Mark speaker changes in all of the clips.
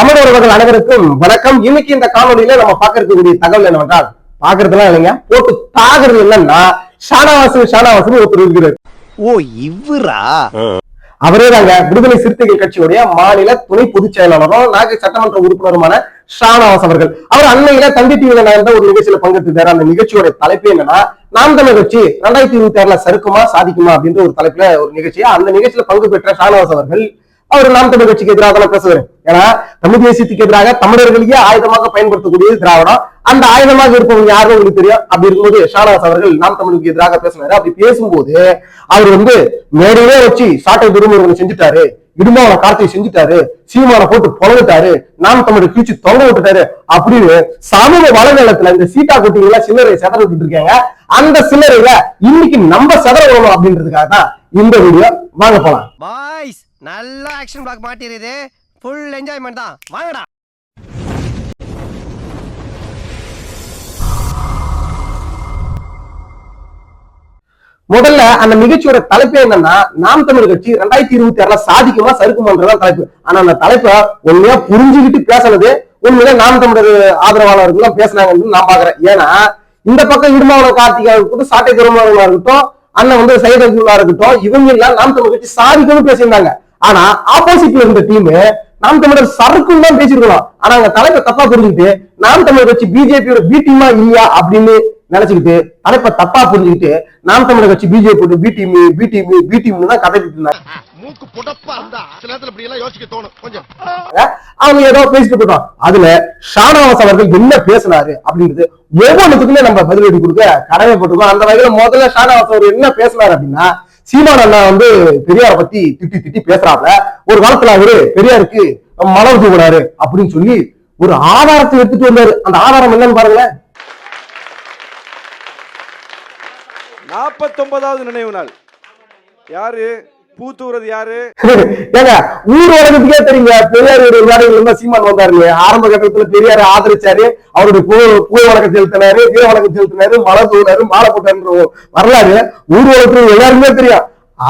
Speaker 1: தமிழ் உறவுகள் அனைவருக்கும் வணக்கம். இன்னைக்கு இந்த காணொலியில நம்ம பார்க்க இருக்கக்கூடிய தகவல் என்னவென்றால் பாக்குறதுலாம் இல்லைங்க. போட்டு தாக்குறது என்னன்னா ஷானவாசு ஷானவாசு ஒருத்தர் இருக்கிறார்.
Speaker 2: ஓ இவரா?
Speaker 1: அவரே தாங்க விடுதலை சிறுத்தைகள் கட்சியுடைய மாநில துணை பொதுச் செயலாளரும் நாகை சட்டமன்ற உறுப்பினருமான ஷானவாஸ் அவர்கள். அவர் அண்மையில தந்தி டிவியில நடந்த ஒரு நிகழ்ச்சியில பங்கெடுத்திருக்காரு அந்த நிகழ்ச்சியோட தலைப்பு என்னன்னா நாம் தமிழர் கட்சி ரெண்டாயிரத்தி இருபத்தி ஆறுல சறுக்குமா சாதிக்குமா அப்படின்ற ஒரு தலைப்புல ஒரு நிகழ்ச்சி அந்த நிகழ்ச்சியில பங்கு பெற்ற ஷானவாஸ் அவர்கள் அவர் நாம் தமிழர் கட்சிக்கு எதிராக தான் பேசுவார். ஏன்னா தமிழ் தேசியத்துக்கு எதிராக தமிழர்களையே ஆயுதமாக பயன்படுத்தக்கூடியது திராவிடம். அந்த ஆயுதமாக இருப்பவங்க யாரும் உங்களுக்கு தெரியும்? அப்படி இருக்கும்போது ஷானவாஸ் அவர்கள் நாம் தமிழுக்கு எதிராக பேசினாரு. அப்படி பேசும்போது அவர் வந்து மேடையே வச்சு சாட்டை துருமுருகன் செஞ்சுட்டாரு. இடுமாவன கார்த்திகை செஞ்சுட்டாரு. சீமான போட்டு பொழந்துட்டாரு நாம் தமிழை கிழிச்சு தொங்க விட்டுட்டாரு அப்படின்னு சமூக வலைதளத்துல இந்த சீட்டா குட்டிங்களா சில்லறை செதற விட்டுட்டு இருக்காங்க. அந்த சில்லறையில இன்னைக்கு நம்ம செதற விடணும் அப்படின்றதுக்காக தான் இந்த வீடியோ. வாங்க போலாம்.
Speaker 2: பாய்ஸ் நல்ல ஆக்ஷன் பிளாக் மாட்டிருது ஃபுல் என்ஜாய்மெண்ட் தான். வாங்கடா.
Speaker 1: முதல்ல அந்த நிகழ்ச்சியோட தலைப்பு என்னன்னா நாம் தமிழ் கட்சி ரெண்டாயிரத்தி இருபத்தி ஆறுல சாதிக்குமா சறுக்குமான்றதான் தலைப்பு. ஆனா அந்த தலைப்பை உண்மையா புரிஞ்சுக்கிட்டு பேசுனது உண்மையில நாம் தமிழர் ஆதரவாளர்கள் பேசினாங்கன்னு நான் பாக்குறேன் ஏன்னா இந்த பக்கம் இடுமாவன கார்த்திகா இருக்கட்டும் சாட்டை திருமாவளவனா இருக்கட்டும் அண்ணன் வந்து சையத் இருக்கட்டும் இவங்க எல்லாம் நாம் தமிழ் கட்சி சாதிக்கணும்னு பேசியிருந்தாங்க. ஆனா ஆப்போசிட்ல இருந்த டீம் நாம் தமிழர் சறுக்குன்னு தான் பேசிருக்கலாம் ஆனா அந்த தலைப்பை தப்பா புரிஞ்சுக்கிட்டு நாம் தமிழர் கட்சி பிஜேபியோட பி டீமா இல்லையா அப்படின்னு நினைச்சுக்கிட்டு தலைப்பை தப்பா புரிஞ்சுக்கிட்டு Naam Tamilar Katchi BJP B team B team B டீம்னு தான் கதைக்கிட்டு இருந்தாங்க.
Speaker 3: மூக்கு புடப்பா இருந்தா சில நேரத்துல இப்படி எல்லாம் யோசிக்க தோணும் கொஞ்சம்.
Speaker 1: அவங்க ஏதோ பேசிட்டு போட்டோம் அதுல ஷானவாஸ் அவர்கள் என்ன பேசினாரு அப்படின்றது ஒவ்வொன்றுத்துக்குமே நம்ம பதிலடி கொடுக்க கடமைப்பட்டிருக்கோம் அந்த வகையில முதல்ல ஷானவாஸ் அவர் என்ன பேசினாரு அப்படின்னா சீமான் அண்ணா வந்து பெரியார பத்தி திட்டி திட்டி பேசுறாப்ல ஒரு காலத்துல அவரு பெரியாருக்கு மலர் தூக்குனாரு அப்படின்னு சொல்லி ஒரு ஆதாரத்தை எடுத்துட்டு வந்தாரு. அந்த ஆதாரம் என்னன்னு பாருங்களேன்.
Speaker 4: நாற்பத்தொன்பதாவது நினைவு நாள். யாரு? பூத்தூறது யாரு?
Speaker 1: ஏங்க ஊர் உலகத்துக்கே தெரியுங்க பெரியாருடைய இருந்தா சீமான் வந்தாருங்க. ஆரம்ப கட்டத்துல பெரியாரை ஆதரிச்சாரு. அவருடைய பூ பூ வழக்கம் செலுத்தினாரு வீர வழக்கம் செலுத்தினாரு மலை தூணாரு மாலை போட்டாருன்ற வரலாறு ஊர் உலகத்துக்கு எல்லாருக்குமே தெரியும்.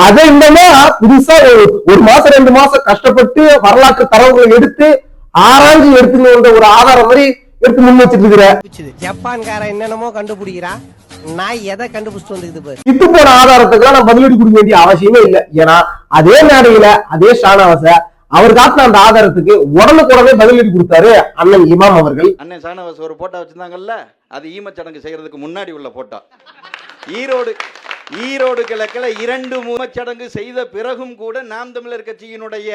Speaker 1: அதை இன்னமா புதுசா ஒரு- ஒரு மாசம் ரெண்டு மாசம் கஷ்டப்பட்டு வரலாற்று தரவுகளை எடுத்து ஆராய்ச்சி எடுத்துன்னு வந்த ஒரு ஆதாரம் மாதிரி எடுத்து முன் வச்சிட்டு இருக்கிற
Speaker 2: ஜப்பான்காரன் என்னென்னமோ கண்டுபிடிக்கிறா நான் எதை கண்டுபிடிச்சிட்டு வந்துக்குது பாரு.
Speaker 1: வித்து போன ஆதாரத்துக்கு நான் பதிலடி கொடுக்க வேண்டிய அவசியமே இல்லை. ஏன்னா அதே மேடையில அதே ஷானவாச அவர் காட்டின அந்த ஆதாரத்துக்கு உடனுக்குடனே பதிலடி கொடுத்தாரு அண்ணன் இமாம் அவர்கள்.
Speaker 5: அண்ணன் சாணவாஸ் ஒரு போட்டோ வச்சிருந்தாங்கல்ல அது ஈமச்சடங்கு செய்யறதுக்கு முன்னாடி உள்ள போட்டோ. ஈரோடு ஈரோடு கிழக்கில் இரண்டு மூமச்சடங்கு செய்த பிறகும் கூட நாம் தமிழர் கட்சியினுடைய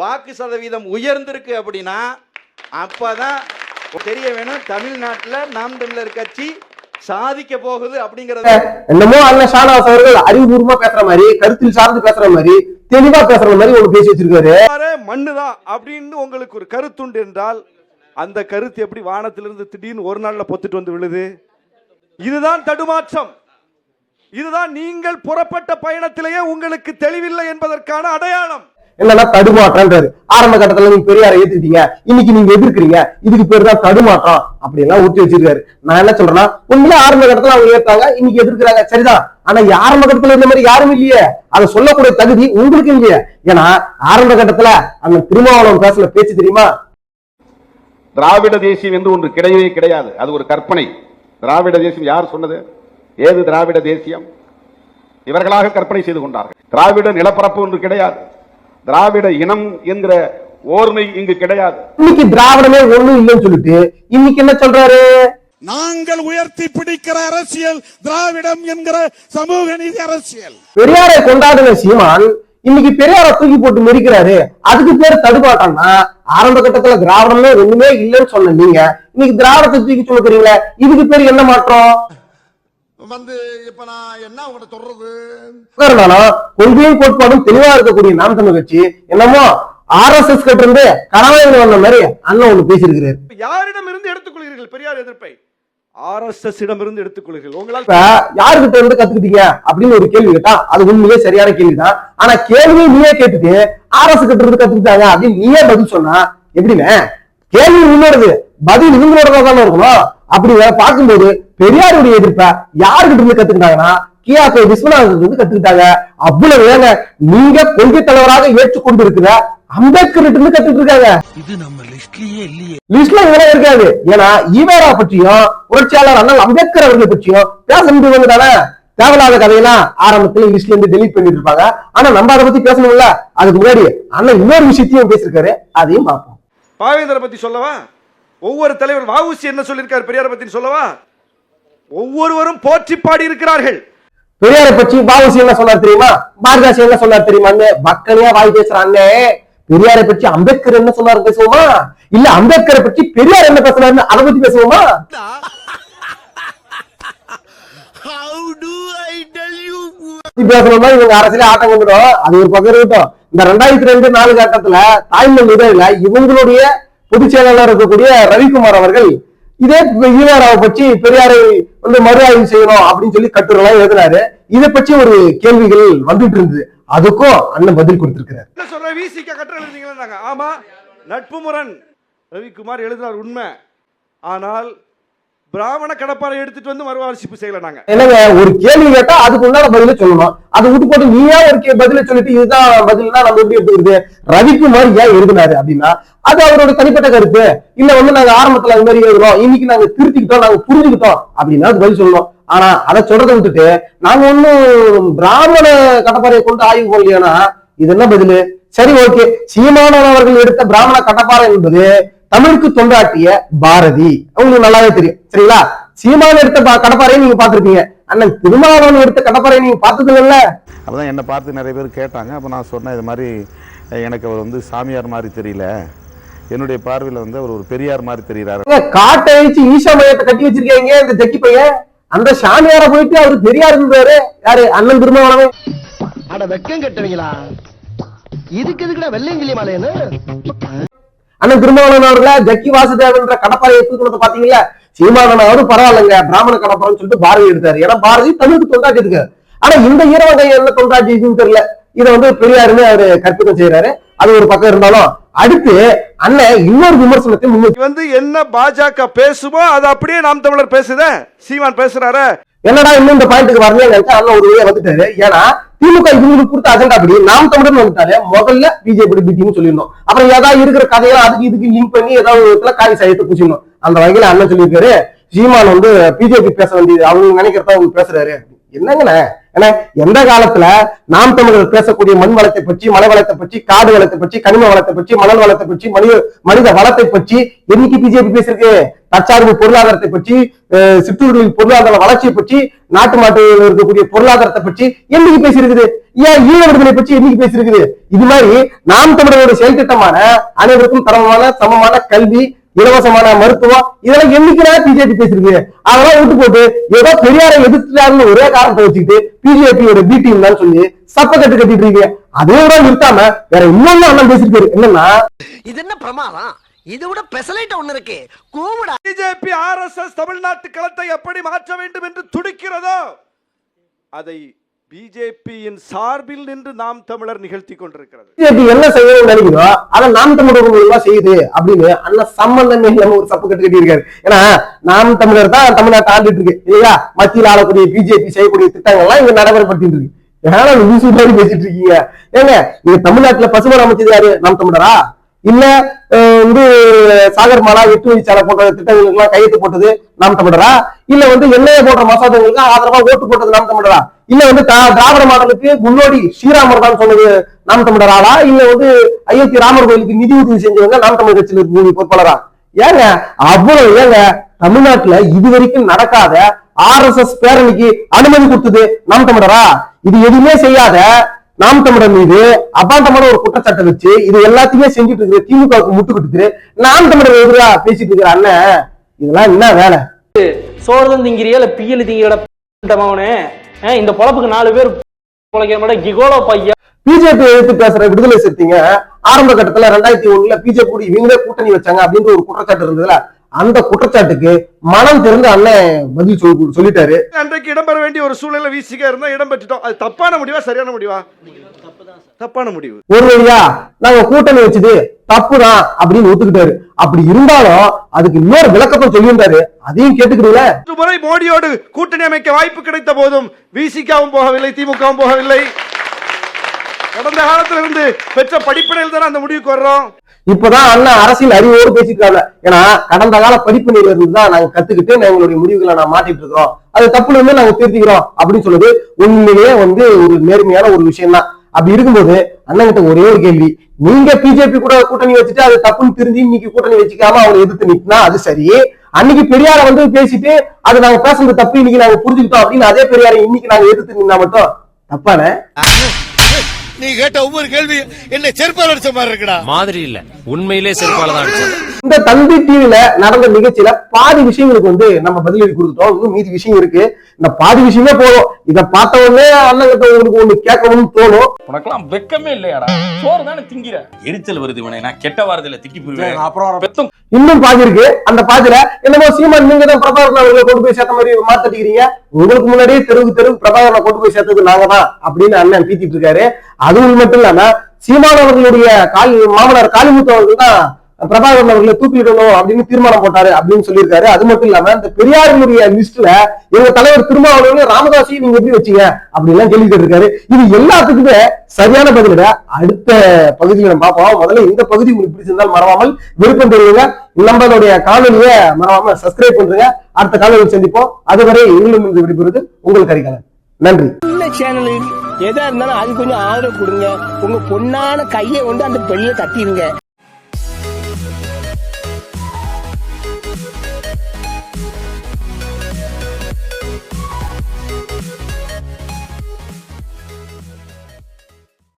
Speaker 5: வாக்கு சதவீதம் உயர்ந்திருக்கு அப்படின்னா அப்பதான் தெரிய வேணும் தமிழ்நாட்டில் நாம் தமிழர் கட்சி சாதிக்க போகுது அப்படிங்கறது
Speaker 1: என்னமோ அண்ணன் ஷானவாஸ் அவர்கள் அறிவுபூர்வமா பேசுற மாதிரி கருத்தில் சார்ந்து பேசுற மாதிரி தெளிவா பேசுற மாதிரி ஒரு பேசி வச்சிருக்காரு.
Speaker 4: மண்ணு தான் அப்படின்னு உங்களுக்கு ஒரு கருத்துண்டு என்றால் அந்த கருத்து எப்படி வானத்திலிருந்து திடீர்னு ஒரு நாள்ல பொத்துட்டு வந்து விழுது? இதுதான் தடுமாற்றம். இதுதான் நீங்கள் புறப்பட்ட பயணத்திலேயே உங்களுக்கு தெளிவில்லை என்பதற்கான அடையாளம்.
Speaker 1: என்னன்னா தடுமாற்றம்ன்றாரு. ஆரம்ப கட்டத்துல நீங்க பெரியாரை ஏத்துக்கிட்டீங்க இன்னைக்கு நீங்க எதிர்க்கிறீங்க. இதுக்கு பேர் தான் தடுமாற்றம். அப்படி எல்லாம் ஊற்றி வச்சிருக்காரு. நான் என்ன சொல்றேன்னா உண்மையில ஆரம்ப கட்டத்துல அவங்க ஏத்தாங்க இன்னைக்கு எதிர்க்கிறாங்க. சரிதான். ஆனா ஆரம்ப கட்டத்துல இந்த மாதிரி யாரும் இல்லையே. அதை சொல்லக்கூடிய தகுதி உங்களுக்கு இல்லையே. ஏன்னா ஆரம்ப கட்டத்துல அந்த திருமாவளவன் பேசுன பேச்சு தெரியுமா?
Speaker 6: திராவிட தேசியம் என்று ஒன்று கிடையவே கிடையாது. அது ஒரு கற்பனை. திராவிட தேசியம் யார் சொன்னது? ஏது திராவிட தேசியம்? இவர்களாக கற்பனை செய்து கொண்டார்கள். திராவிட நிலப்பரப்பு ஒன்று கிடையாது. திராவிட இனம் என்கிற ஓர்மை இங்கு கிடையாது.
Speaker 1: இன்னைக்கு திராவிடமே ஒண்ணும் இல்லைன்னு சொல்லிட்டு இன்னைக்கு என்ன சொல்றாரு?
Speaker 3: நாங்கள் உயர்த்தி பிடிக்கிற அரசியல் திராவிடம் என்கிற சமூக நீதி அரசியல்.
Speaker 1: பெரியாரை கொண்டாடின சீமான் இன்னைக்கு பெரியாரை தூக்கி போட்டு மெரிக்கிறாரு அதுக்கு பேர் தடுப்பாட்டம்னா ஆரம்ப கட்டத்துல திராவிடமே ஒண்ணுமே இல்லைன்னு சொன்ன நீங்க இன்னைக்கு திராவிடத்தை தூக்கி சொல்லுறீங்களே இதுக்கு பேர் என்ன மாற்றம்?
Speaker 3: வந்து இப்ப நான் என்ன உங்கள்கிட்ட சொல்றது?
Speaker 1: கொள்கையும் கோட்பாடும் தெளிவா இருக்கக்கூடிய நாம் தமிழ் கட்சி என்னமோ ஆர் எஸ் எஸ் கிட்ட இருந்து கனவாயில் வந்த மாதிரி அண்ணன் ஒண்ணு பேசியிருக்கிறாரு.
Speaker 4: யாரிடம் இருந்து எடுத்துக்கொள்கிறீர்கள் பெரியார் எதிர்ப்பை? ஆர்எஸ்எஸ் இடமிருந்து இருந்து எடுத்துக்கொள்கிறீர்கள். உங்களால்
Speaker 1: இப்ப யாருகிட்ட இருந்து கத்துக்கிட்டீங்க அப்படின்னு ஒரு கேள்வி கேட்டா அது உண்மையிலே சரியான கேள்விதான். ஆனா கேள்வியை நீயே கேட்டுட்டு ஆர்எஸ் கிட்ட இருந்து கத்துக்கிட்டாங்க அப்படின்னு நீயே பதில் சொன்னா எப்படின்னு கேள்வி உங்களோடது பதில் இவங்களோட தானே இருக்கணும்? அப்படி பார்க்கும்போது பெரியாருடைய எதிர்ப்ப யாருகிட்ட இருந்து கத்துக்கிட்டாங்கன்னா கியாக்கோ விஸ்வநாதன் இருந்து கத்துக்கிட்டாங்க. அவ்வளவு ஏங்க நீங்க கொள்கை தலைவராக ஏற்றுக்கொண்டு இருக்கிற அம்பேத்கர் இருந்து கத்துக்கிட்டு இருக்காங்க லிஸ்ட்ல இதெல்லாம் இருக்காது. ஏன்னா ஈவேரா பற்றியும் புரட்சியாளர் அண்ணல் அம்பேத்கர் அவர்களை பற்றியும் பேச முடியவங்க தானே? தேவையில்லாத கதையெல்லாம் ஆரம்பத்துல லிஸ்ட்ல இருந்து டெலீட் பண்ணிட்டு இருப்பாங்க ஆனா நம்ம அதை பத்தி பேசணும்ல? அதுக்கு முன்னாடி அண்ணன் இன்னொரு விஷயத்தையும் பேசியிருக்காரு. அதையும் பார்ப்போம்.
Speaker 4: பாவேந்தரை பத்தி சொல்லவா? ஒவ்வொரு தலைவர் வாவுசி என்ன சொல்லியிருக்காரு பெரியாரை பத்தி சொல்லவா? ஒவ்வொருவரும் போற்றி பாடி இருக்கிறார்கள்.
Speaker 1: பெரியாரை பற்றி பாபுசி என்ன சொன்னார் தெரியுமா? பாரதாசி என்ன சொன்னார் தெரியுமான்னு பக்கனியா வாய் பேசுறாங்க பெரியாரை பற்றி அம்பேத்கர் என்ன சொன்னாரு பேசுவோமா? இல்ல அம்பேத்கரை பற்றி பெரியார் என்ன பேசுறாருன்னு அதை பத்தி பேசுவோமா? பேசணும்னா இவங்க அரசியல ஆட்டம் கொண்டுடும். அது ஒரு பக்கம் இருக்கட்டும். இந்த ரெண்டாயிரத்தி ரெண்டு நாலு கட்டத்துல தாய்மொழி இதழில இவங்களுடைய பொதுச் செயலாளர் இருக்கக்கூடிய ரவிக்குமார் அவர்கள் இதே ஈவேராவை பற்றி பெரியாரை வந்து மறு ஆய்வு செய்யணும் அப்படின்னு சொல்லி கட்டுரைலாம் எழுதினாரு. இதை பற்றி ஒரு கேள்விகள் வந்துட்டு இருந்தது. அதுக்கும் அண்ணன் பதில் கொடுத்திருக்கிறார்.
Speaker 4: சொல்ற விசிக கட்டுரை எழுதிங்களா ஆமா நட்பு முரண் ரவிக்குமார் எழுதினார் உண்மை. ஆனால் பிராமண கடப்பாறை எடுத்துட்டு வந்து மறுவாழ்ச்சிப்பு செய்யல நாங்க.
Speaker 1: என்னங்க ஒரு கேள்வி கேட்டா அதுக்கு உண்டான பதில சொல்லணும். அது விட்டு போட்டு நீயா ஒரு பதில சொல்லிட்டு இதுதான் பதில்னா நம்ம எப்படி எப்படி இருக்கு ரவிக்குமார் ஏன் எழுதினாரு அப்படின்னா அது அவரோட தனிப்பட்ட கருத்து. இல்ல வந்து நாங்க ஆரம்பத்துல அது மாதிரி எழுதுறோம் இன்னைக்கு நாங்க திருத்திக்கிட்டோம் நாங்க புரிஞ்சுக்கிட்டோம் அப்படின்னா அது பதில் சொல்லணும். ஆனா அதை சொல்றதை விட்டுட்டு நாங்க ஒண்ணும் பிராமண கடப்பாறையை கொண்டு ஆய்வு பண்ணலையானா இது என்ன பதிலு? சரி ஓகே. சீமானவன் அவர்கள் எடுத்த பிராமண கடப்பாறை என்பது தமிழுக்கு தொண்டாட்டிய பாரதி. உங்களுக்கு நல்லாவே தெரியும். சரிங்களா? சீமான் எடுத்த பா- கடப்பாறையை நீங்க பாத்திருப்பீங்க அண்ணன் திருமாவளவன் எடுத்த கடப்பாறையை நீங்க பார்த்தது இல்ல
Speaker 7: அப்போ என்னை பார்த்து நிறைய பேர் கேட்டாங்க. அப்போ நான் சொன்னேன் இது மாதிரி எனக்கு அவர் வந்து சாமியார் மாதிரி தெரியல. என்னுடைய பார்வையில் வந்து அவர் ஒரு பெரியார் மாதிரி தெரிகிறாரு.
Speaker 1: காட்டை அழிச்சு ஈஷா மையத்தை கட்டி வச்சிருக்கீங்க இந்த தெக்கி பையன்? அந்த சாமியார போயிட்டு அவரு பெரியார் இருந்தாரு யாரு? அண்ணன் திருமாவளவன்.
Speaker 2: அட வெக்கம் கட்டுவீங்களா? இதுக்கு எதுக்குடா வெள்ளையங்கிலி மாலையன்னு
Speaker 1: அண்ணன் திருமாவளவன் அவர்கள ஜக்கி வாசுதேவன்ற கடப்பாறை எடுத்துக்கிறத பாத்தீங்களா சீமானன் அவரும் பரவாயில்லைங்க பிராமண கடப்பாறைன்னு சொல்லிட்டு பாரதி எடுத்தாரு. ஏன்னா பாரதி தமிழுக்கு தொண்டாட்டி இருக்கு ஆனா இந்த ஈரவகை என்ன தொண்டாட்டின்னு தெரியல. இதை வந்து பெரியாருன்னு அவரு கற்பிதம் செய்யறாரு அது ஒரு பக்கம் இருந்தாலும் அடுத்து அண்ணன் இன்னொரு விமர்சனத்தை முன்வைக்க
Speaker 4: வந்து என்ன பாஜக பேசுமோ அது அப்படியே நாம் தமிழர் பேசுதே. சீமான் பேசுறாரு.
Speaker 1: என்னடா இன்னும் இந்த பாயிண்ட்டுக்கு நினைச்சா அண்ணன் ஒரு வழியா வந்துட்டாரு. ஏன்னா திமுக இவங்களுக்கு கொடுத்த அஜெண்டா படி நாம் தமிழர் வந்துட்டாரு முதல்ல பிஜேபி பிடிக்கும் சொல்லியிருந்தோம் அப்புறம் ஏதாவது இருக்கிற கதையெல்லாம் அதுக்கு இதுக்கு லிங்க் பண்ணி ஏதாவது ஒரு இடத்துல காய் சாயத்தை பூசிடணும். அந்த வகையில அண்ணன் சொல்லியிருக்காரு சீமான் வந்து பிஜேபி பேச வேண்டியது அவங்க நினைக்கிறதா அவங்க பேசுறாரு. என்னங்கண்ணே? ஏன்னா எந்த காலத்துல நாம் தமிழர்கள் பேசக்கூடிய மண் வளத்தை பற்றி மலை வளத்தை பற்றி காடு வளத்தை பற்றி கனிம வளத்தை பற்றி மணல் வளத்தை பற்றி மனித மனித வளத்தை பற்றி என்னைக்கு பிஜேபி பேசிருக்கு தற்சார்பு பொருளாதாரத்தை பற்றி சிற்றூர்களின் பொருளாதார வளர்ச்சியை பற்றி நாட்டு மாட்டுகளில் இருக்கக்கூடிய பொருளாதாரத்தை பற்றி என்னைக்கு பேசியிருக்குது. ஏன் ஈழ விடுதலை பற்றி என்னைக்கு பேசியிருக்குது? இது மாதிரி நாம் தமிழரோட செயல் திட்டமான அனைவருக்கும் தரமான சமமான கல்வி இலவசமான மருத்துவம் இதெல்லாம் என்னைக்குனா பிஜேபி பேசிருக்கு அதெல்லாம் விட்டு போட்டு ஏதோ பெரியாரை எதிர்த்துட்டாருன்னு ஒரே காரணத்தை வச்சுக்கிட்டு பிஜேபியோட பி டீம் தான் சொல்லி சப்ப கட்டு கட்டிட்டு இருக்கீங்க. அதே விட நிறுத்தாம வேற இன்னொன்னு அண்ணன் பேசிருக்காரு என்னன்னா
Speaker 2: இது என்ன பிரமாதம்? இதை விட பெசலைட் ஒண்ணு இருக்கு. கூவுடா.
Speaker 4: பிஜேபி ஆர்எஸ்எஸ் தமிழ்நாட்டு களத்தை எப்படி மாற்ற வேண்டும் என்று துடிக்கிறதோ அதை பிஜேபியின் சார்பில் நின்று நாம் தமிழர் நிகழ்த்தி கொண்டிருக்கிறது.
Speaker 1: பிஜேபி என்ன செய்யணும்னு நினைக்கிறோ அதை நாம் தமிழர் மூலமா செய்யுது அப்படின்னு அண்ணன் சம்பந்தமே இல்லாம ஒரு சப்பு கட்டு கட்டியிருக்காரு. ஏன்னா நாம் தமிழர் தான் தமிழ்நாட்டை ஆண்டுட்டு இருக்கு. இல்லையா? மத்தியில் ஆளக்கூடிய பிஜேபி செய்யக்கூடிய திட்டங்கள்லாம் இங்க நடைமுறைப்படுத்திட்டு இருக்கு. ஏன்னா லூசு மாதிரி பேசிட்டு இருக்கீங்க. ஏங்க நீங்க தமிழ்நாட்டுல பசுமரம் அமைச்சது யாரு? நாம் தமிழரா? இல்ல சாகர் மாலா எட்டு வழிச்சாலை போன்ற திட்டங்களுக்கு எல்லாம் கையெழுத்து போட்டது நாம் தமிழரா? இல்ல வந்து எண்ணெயை போன்ற மசோதாங்களுக்கு ஆதரவா ஓட்டு போட்டது நாம் தமிழரா? இல்ல வந்து திராவிட மாடலுக்கு முன்னோடி ஸ்ரீராமர் தான் சொன்னது நாம் தமிழராளா இல்ல வந்து அயோத்தி ராமர் கோயிலுக்கு நிதி உதவி செஞ்சவங்க நாம் தமிழ் கட்சியில் இருக்கு பொறுப்பாளரா? ஏங்க அவ்வளவு ஏங்க தமிழ்நாட்டுல இது வரைக்கும் நடக்காத ஆர் எஸ் எஸ் பேரணிக்கு அனுமதி கொடுத்தது நாம் தமிழரா? இது எதுவுமே செய்யாத நாம் தமிழர் மீது அபாண்டமான ஒரு குற்றச்சாட்டை வச்சு இது எல்லாத்தையுமே செஞ்சுட்டு இருக்கிற திமுகவுக்கு முட்டு கொடுத்துட்டு நாம் தமிழர் எதிரா பேசிட்டு இருக்கிற அண்ணன் இதெல்லாம் என்ன வேலை?
Speaker 8: சோறுதான் திங்கிறியா இல்ல பியல் திங்கிற மவனே? இந்த பொழப்புக்கு நாலு பேர் பொழைக்கிற கிகோலோ பையன்?
Speaker 1: பிஜேபி எதிர்த்து பேசுற விடுதலை சிறுத்தைங்க ஆரம்ப கட்டத்துல ரெண்டாயிரத்தி ஒண்ணுல பிஜேபி இவங்களே கூட்டணி வச்சாங்க அப்படின்ற ஒரு குற்றச்சாட்டு இருந்ததுல அந்த குற்றச்சாட்டுக்கு மனம் திறந்து அண்ணன் பதில் சொல்லி சொல்லிட்டாரு.
Speaker 4: அன்றைக்கு இடம்பெற வேண்டிய ஒரு சூழ்நிலை வீசிக்க இருந்தா இடம் பெற்றுட்டோம் அது தப்பான முடிவா சரியான முடிவா? தப்பான முடிவு.
Speaker 1: ஒரு வழியா நாங்க கூட்டணி வச்சது தப்புதான் அப்படின்னு ஒத்துக்கிட்டாரு. அப்படி இருந்தாலும் அதுக்கு இன்னொரு விளக்கத்தை சொல்லியிருந்தாரு. அதையும் கேட்டுக்கிறீங்களா?
Speaker 4: முறை மோடியோடு கூட்டணி அமைக்க வாய்ப்பு கிடைத்த போதும் விசிகாவும் போகவில்லை திமுகவும் போகவில்லை. கடந்த காலத்திலிருந்து பெற்ற படிப்படையில் தானே அந்த முடிவுக்கு வர்றோம்.
Speaker 1: இப்பதான் அண்ணா அரசியல் அறிவோடு பேசிருக்காங்க ஏன்னா கடந்த கால படிப்பினையில இருந்து தான் நாங்க கத்துக்கிட்டு எங்களுடைய முடிவுகளை நான் மாட்டிட்டு இருக்கிறோம். அது தப்புல இருந்து நாங்க திருத்திக்கிறோம் அப்படின்னு சொல்லுது உண்மையிலேயே வந்து ஒரு நேர்மையான ஒரு விஷயம் தான் அப்படி இருக்கும்போது அண்ணன்கிட்ட ஒரே ஒரு கேள்வி. நீங்க பிஜேபி கூட கூட்டணி வச்சுட்டு அது தப்புன்னு தெரிஞ்சு இன்னைக்கு கூட்டணி வச்சுக்காம அவங்களை எதிர்த்து நிக்கினா அது சரி. அன்னைக்கு பெரியார வந்து பேசிட்டு அது நாங்க பேசுறது தப்பு இன்னைக்கு நாங்க புரிஞ்சுக்கிட்டோம் அப்படின்னு அதே பெரியாரை இன்னைக்கு நாங்க எதிர்த்து நின்னா மட்டும் தப்பான?
Speaker 3: நீ கேட்ட ஒவ்வொரு கேள்வி என்ன செருப்பால் அடிச்ச மாதிரி இருக்குடா.
Speaker 9: மாதிரி இல்ல. உண்மையிலே செருப்பால தான் அடிச்சது.
Speaker 1: இந்த தந்தி டிவில நடந்த நிகழ்ச்சியில பாதி விஷயங்களுக்கு வந்து நம்ம பதிலடி கொடுத்துட்டோம். இன்னும் மீதி விஷயம் இருக்கு. இந்த பாதி விஷயமே போதும். இத பார்த்த உடனே அண்ணன் கிட்ட உங்களுக்கு ஒண்ணு கேட்கணும்னு தோணும்.
Speaker 10: உனக்கெல்லாம் வெக்கமே இல்லையாடா? சோறு தானே திங்கிற? எரிச்சல் வருது இவனை. நான் கெட்ட வாரத்துல திட்டி போயிருவேன் அப்புறம் பெத்தம்.
Speaker 1: இன்னும் பாதி இருக்கு. அந்த பாதியில என்னமோ சீமான் நீங்க தான் பிரபாகரன் அவர்களை கொண்டு போய் சேர்த்த மாதிரி மாத்தட்டிக்கிறீங்க உங்களுக்கு முன்னாடியே தெருவுக்கு தெரு பிரபாகரனை கொண்டு போய் சேர்த்தது நாங்க தான் அப்படின்னு அண்ணன் பீத்திட்டு இருக்காரு. அதுவும் மட்டும் இல்லாம சீமான் அவர்களுடைய காளி மாமனார் காளிமுத்து அவர்கள் தான் பிரபாகரன் அவர்களை தூக்கிடணும் அப்படின்னு தீர்மானம் போட்டாரு அப்படின்னு சொல்லியிருக்காரு. அது மட்டும் இல்லாம இந்த பெரியாரினுடைய லிஸ்ட்ல எங்க தலைவர் திருமாவளவன் ராமதாஸையும் நீங்க எப்படி வச்சீங்க அப்படி எல்லாம் கேள்வி கேட்டிருக்காரு. இது எல்லாத்துக்குமே சரியான பதிலிட அடுத்த பகுதியில நம்ம பார்ப்போம். முதல்ல இந்த பகுதி உங்களுக்கு பிடிச்சிருந்தால் மறவாமல் விருப்பம் தெரியுங்க நம்மளுடைய காணொலியை மறவாம சப்ஸ்கிரைப் பண்றீங்க. அடுத்த காணொலியில் சந்திப்போம். அதுவரை எங்களிடம் இருந்து உங்கள் கரிகாலன். நன்றி.
Speaker 2: இந்த எதா இருந்தாலும் அது கொஞ்சம் ஆதரவு கொடுங்க. உங்க பொண்ணான கையை கொண்டு அந்த பெல்ல தட்டிடுங்க